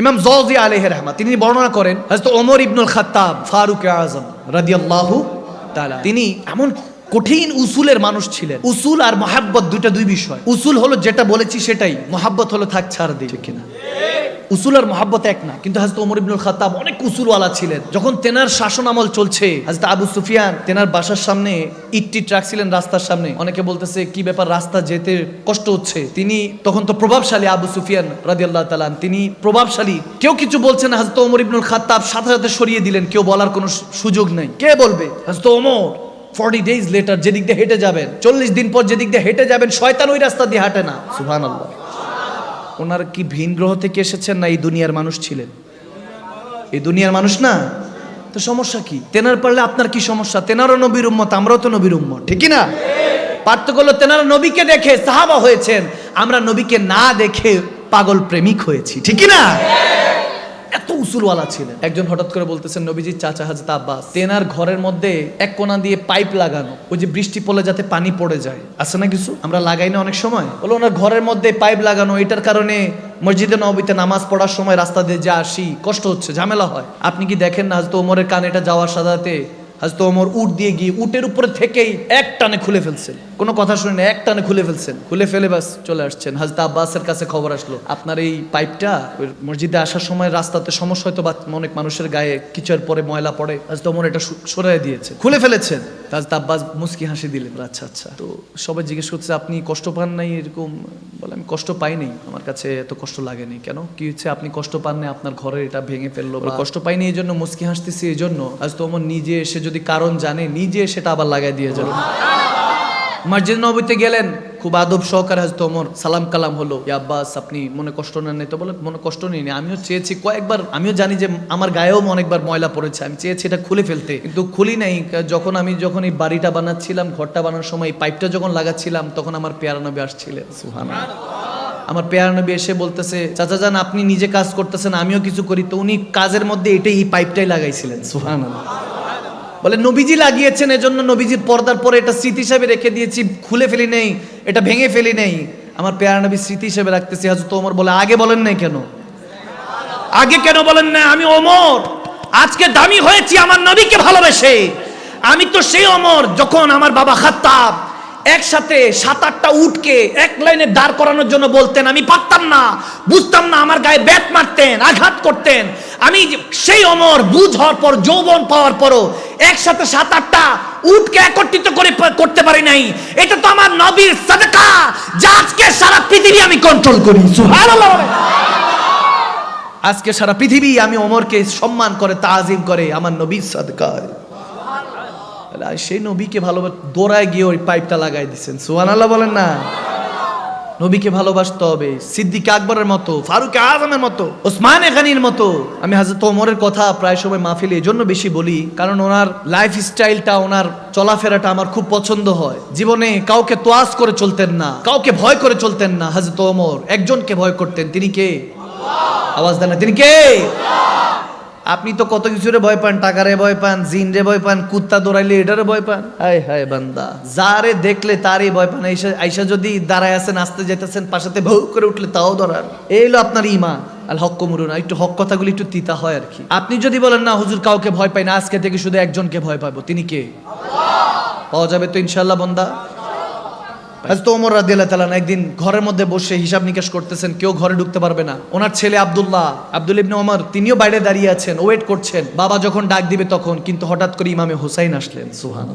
ইমাম জলজি আলহ রহমা তিনি বর্ণনা করেন হয়তো ওমর ইবনুল খাত্তাব, ফারুক আজম রাদিয়াল্লাহু তালা তিনি এমন কঠিন উসুলের মানুষ ছিলেন। উসুল আর মহাব্বত দুইটা দুই বিষয়। উসুল হলো যেটা বলেছি সেটাই, মহাব্বত হলো থাক ছাড় ঠিক কিনা? উসুল আর মহাব্বত এক না। কিন্তু হাজরত ওমর ইবনুল খাত্তাব অনেক উসুলওয়ালা ছিলেন। যখন তেনার শাসন আমল চলছে হাজরত আবু সুফিয়ান তেনার বাসার সামনে ইটটি ট্রাক ছিলেন রাস্তার সামনে। অনেকে বলতেছে, কি ব্যাপার, রাস্তা যেতে কষ্ট হচ্ছে? তিনি তখন তো প্রভাবশালী আবু সুফিয়ান রাজি আল্লাহ তালান তিনি প্রভাবশালী। কেউ কিছু বলছেন হাজরত ওমর ইবনুল খাত্তাব সাথে সাথে সরিয়ে দিলেন। কেউ বলার কোনো সুযোগ নেই। কে বলবে? হাজরত ওমর। ফর্টি ডেজ লেটার যেদিক দিয়ে হেঁটে যাবেন, চল্লিশ দিন পর যেদিক দিয়ে হেঁটে যাবেন, শয়তান ওই রাস্তা দিয়ে হাঁটে না। সুহান আল্লাহ ওনার কি ভিন গ্রহ থেকে এসেছেন না এই দুনিয়ার মানুষ ছিলেন? এই দুনিয়ার মানুষ না? তো সমস্যা কি? তেনার পারলে আপনার কি সমস্যা? তেনারও নবীর উম্মত, আমরাও তো নবীর উম্মত ঠিকই না? পার্থক্য হলো তেনারা নবীকে দেখে সাহাবা হয়েছেন, আমরা নবীকে না দেখে পাগল প্রেমিক হয়েছি ঠিকই না? এত উসুলওয়ালা ছিলেন। একজন হঠাৎ করে বলতেছেন নবীজির চাচা হাজত আব্বাস, তেনার ঘরের মধ্যে এক কোনা দিয়ে পাইপ লাগানো, ওই যে বৃষ্টি পড়লে যাতে পানি পড়ে যায়। আছে না কিছু? আমরা লাগাই না অনেক সময়? বলো, ওনার ঘরের মধ্যে পাইপ লাগানো, এটার কারণে মসজিদে নবীতে নামাজ পড়ার সময় রাস্তা দিয়ে যা আসি, কষ্ট হচ্ছে, ঝামেলা হয়। আপনি কি দেখেন না হাজত ওমরের কানেটা যাওয়ার সাথে হাজত ওমর উট দিয়ে গিয়ে উটের উপরে থেকেই এক টানে খুলে ফেলছেন কোনো কথা শুনে এক টানে খুলে ফেলছেন খুলে ফেলে বাস চলে আসছেন। হাজত আব্বাসের কাছে খবর আসলো আপনার এই পাইপটা মসজিদে আসার সময় রাস্তাতে সমস্যা হয়তো বা অনেক মানুষের গায়ে কিছুর পরে ময়লা পড়ে। হাজত ওমর এটা সরাই দিয়েছে খুলে ফেলেছেন। হাজত আব্বাস মুস্কি হাসি দিলেন আচ্ছা আচ্ছা। তো সবাই জিজ্ঞেস করছে আপনি কষ্ট পান নাই এরকম? বলে আমি কষ্ট পাই নাই। আমার কাছে এত কষ্ট লাগেনি। কেন? কি হচ্ছে আপনি কষ্ট পান নাই? আপনার ঘরের এটা ভেঙে ফেলল কষ্ট পাইনি এই জন্য মুস্কি হাসতেছি এই জন্য। আজ তো আমার নিজে এসে যদি কারণ জানে, নিজে সেটা আবার লাগাই দিয়ে যাবে। মসজিদ নবীতে গেলেন, খুব আদব সহকারে হাজত ওমর সালাম কালাম হলো আব্বাস, আপনি মনে কষ্ট নেন তো বলে মনে কষ্ট নেই নি। আমিও চেয়েছি কয়েকবার, আমিও জানি যে আমার গায়েও অনেকবার ময়লা পড়েছে, আমি চেয়েছি এটা খুলে ফেলতে। কিন্তু খুলি নাই। যখন আমি যখন এই বাড়িটা বানাচ্ছিলাম, ঘরটা বানানোর সময় পাইপটা যখন লাগাচ্ছিলাম, তখন আমার পেয়ারা নবী আসছিলেন সুহানা আমার পেয়ারা নবী এসে বলতেছে, চাচা যান আপনি নিজে কাজ করতেছেন, আমিও কিছু করি। তো উনি কাজের মধ্যে এটাই, এই পাইপটাই লাগাইছিলেন সুহান বলে, নবীজি লাগিয়েছেন, এজন্য নবীজির পর্দার পরে এটা স্মৃতি হিসাবে রেখে দিয়েছি, খুলে ফেলি নেই, এটা ভেঙে ফেলি নেই। আমার পেয়ারা নবী স্মৃতি হিসেবে রাখতেছি। হাজু ওমর বলে, আগে বলেন নাই কেন? আগে কেন বলেন না আমি অমর আজকে দামি হয়েছি আমার নবীকে ভালোবেসে। আমি তো সেই অমর যখন আমার বাবা খাত্তাব একসাথে সাত আটটা উঠকে এক লাইনে দাঁড় করানোর জন্য বলতেন, আমি পারতাম না। বুঝতাম না, আমার গায়ে ব্যাট মারতেন, আঘাত করতেন। আমি সেই অমর, বুঝ হওয়ার পর, যৌবন পাওয়ার পরও একসাথে সাত আটটা উটকে একত্রিত করে করতে পারি নাই। এটা তো আমার নবীর সাদকা, যা আজকে সারা পৃথিবী আমি কন্ট্রোল করি। সুবহানাল্লাহ আজকে সারা পৃথিবী আমি অমরকে সম্মান করে, তাজিম করে, আমার নবীর সাদকায়। সেই নবীকে ভালোবাস দৌড়ায় গিয়ে ওই পাইপটা লাগাই দিচ্ছেন সুহান আল্লাহ বলেন না। নবীকে ভালোবাসতে হবে। সিদ্দিক আকবরের মতো, ফারুক আজমের মতো, ওসমান এখানির মতো। আমি হাজরত ওমরের কথা প্রায় সময় মাহফিলে জন্য বেশি বলি, কারণ ওনার লাইফ স্টাইলটা ওনার চলাফেরাটা আমার খুব পছন্দ হয়। জীবনে কাউকে তোয়াজ করে চলতেন না, কাউকে ভয় করে চলতেন না। হাজরত ওমর, একজনকে ভয় করতেন। তিনি কে? আওয়াজ দেন তিনি কে? আপনি তো কত কিছুরে ভয় পান টাকারে ভয় পান জিনরে ভয় পান কুত্তা দৌড়াইলে এটারে ভয় পান। হায় হায় বান্দা। যারে দেখলে তারই ভয় পান। আইসা যদি দাঁড়ায় আছেন আসতে যেতেছেন পাশাতে ভৌ করে উঠলে তাও ধরার। এই হলো আপনার ইমান আল হক মরুন একটু হক কথাগুলি একটু তিতা হয় আর কি। আপনি যদি বলেন না হুজুর কাউকে ভয় পাই না আজকে থেকে শুধু একজনকে ভয় পাবো। তিনি কে? পাওয়া যাবে তো ইনশাল্লাহ বন্দা। হাজরত ওমর রাদিয়াল্লাহু তাআলা একদিন ঘরের মধ্যে বসে হিসাব নিকাশ করতেছেন, কেউ ঘরে ঢুকতে পারবে না। ওনার ছেলে আব্দুল্লাহ, আব্দুল ইবনে ওমর, তিনিও বাইরে দাঁড়িয়ে আছেন ওয়েট করছেন। বাবা যখন ডাক দিবে তখন, কিন্তু হঠাৎ করে ইমামে হোসাইন আসলেন সুহান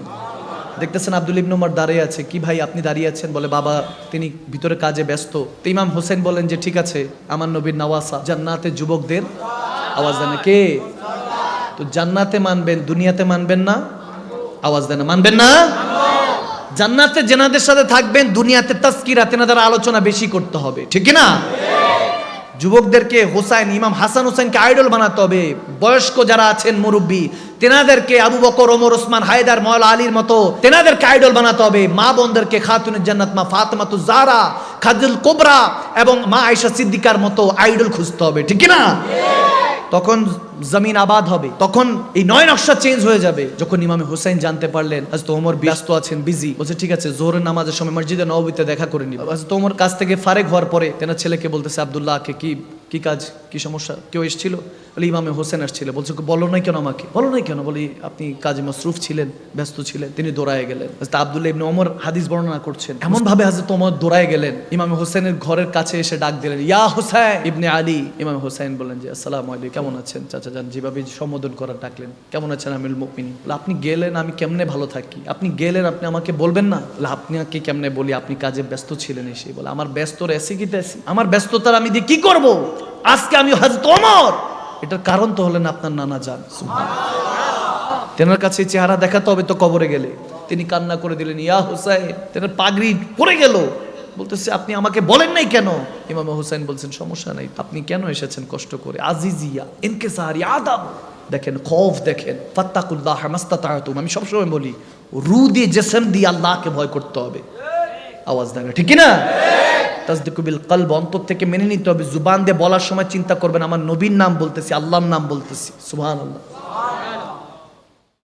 দেখতেছেন আব্দুল ইবনে ওমর দাঁড়িয়ে আছে, কি ভাই আপনি দাঁড়িয়ে আছেন? বলে, বাবা, তিনি ভিতরে কাজে ব্যস্ত। তো ইমাম হোসেন বলেন যে, ঠিক আছে, আমার নবীর নওয়াসা, জান্নাতে যুবকদের আওয়াজ দেন কে? তো জান্নাতে মানবেন, দুনিয়াতে মানবেন না, আওয়াজ দেন মানবেন না? জান্নাতে জেনাদের সাথে থাকবেন, দুনিয়াতে তাস্কিরা তেনাদের আলোচনা বেশি করতে হবে। ঠিক না যুবকদেরকে হোসাইন, ইমাম হাসান হোসেনকে আইডল বানাতে হবে। বয়স্ক যারা আছেন মুরব্বী, তেনাদেরকে আবু বকর, ওমর, ওসমান, হায়দার ময়লা আলীর মতো তেনাদেরকে আইডল বানাতে হবে। মা বোনদেরকে খাতুনের জান্নাত, মা ফাতেমাতু জারা খাদুল কোবরা এবং মা আয়েশা সিদ্দিকার মতো আইডল খুঁজতে হবে। ঠিক না তখন জমিন আবাদ হবে। তখন এই নয় নকশা চেঞ্জ হয়ে যাবে। যখন ইমামে হোসেন জানতে পারলেন আজ তো ওমর ব্যস্ত আছেন বিজি বলছে, ঠিক আছে, জোহরের নামাজের সময় মসজিদে নবীতে দেখা করে নিব। আজ তো ওমর কাছ থেকে ফারেক হওয়ার পরে তেনার ছেলেকে বলতেছে, আবদুল্লাহকে কি কি কাজ, কি সমস্যা? কেউ এসেছিল? বলে, ইমামে হোসেন আসছিল বলছে, বলো নাই কেন আমাকে? বলো নাই কেন? বলি, আপনি কাজে মসরুফ ছিলেন, ব্যস্ত ছিলেন, তিনি দৌড়ায় গেলেন। হাজরত আব্দুল্লাহ ইবনে ওমর হাদিস বর্ণনা করছেন। এমন ভাবে হাজরত ওমর দৌড়ায় গেলেন। ইমামে হোসেনের ঘরের কাছে এসে ডাক দিলেন, ইয়া হোসেন ইবনে আলী। ইমাম হোসেন বলেন যে আসসালামু আলাইকুম। কেমন আছেন? চাচা যান। যেভাবে সম্বোধন করার ডাকলেন, কেমন আছেন আমিল মুকমিনী আপনি গেলেন, আমি কেমনে ভালো থাকি? আপনি গেলেন, আপনি আমাকে বলবেন না? আপনাকে কেমনে বলি? আপনি কাজে ব্যস্ত ছিলেন এসে। বলে, আমার ব্যস্ত রেসি কি আমার ব্যস্ততার আমি দিয়ে কি করব? আজকে আমি হাজরত ওমর। এটার কারণ তো হলেন আপনার নানা যান তেনার কাছে চেহারা দেখাতে হবে তো কবরে গেলে। তিনি কান্না করে দিলেন, ইয়া হুসাইন। তেনার পাগড়ি পড়ে গেল। বলতেছে, আপনি আমাকে বলেন নাই কেন? ইমাম হুসাইন বলছেন, সমস্যা নাই। আপনি কেন এসেছেন কষ্ট করে? আজিজিয়া ইনকে সাহারি আদাব। দেখেন, খৌফ দেখেন। ফাত্তাকুল্লাহ মাস্তাতাতুম। আমি সবসময় বলি রু দিয়ে জেসম দিয়ে আল্লাহকে ভয় করতে হবে। আওয়াজ দেখা ঠিক না তাজদিকুবিল কলব, অন্তর থেকে মেনে নিতে হবে। জুবান দিয়ে বলার সময় চিন্তা করবেন, আমার নবীর নাম বলতেছি, আল্লাহর নাম বলতেছি। সুবহানাল্লাহ।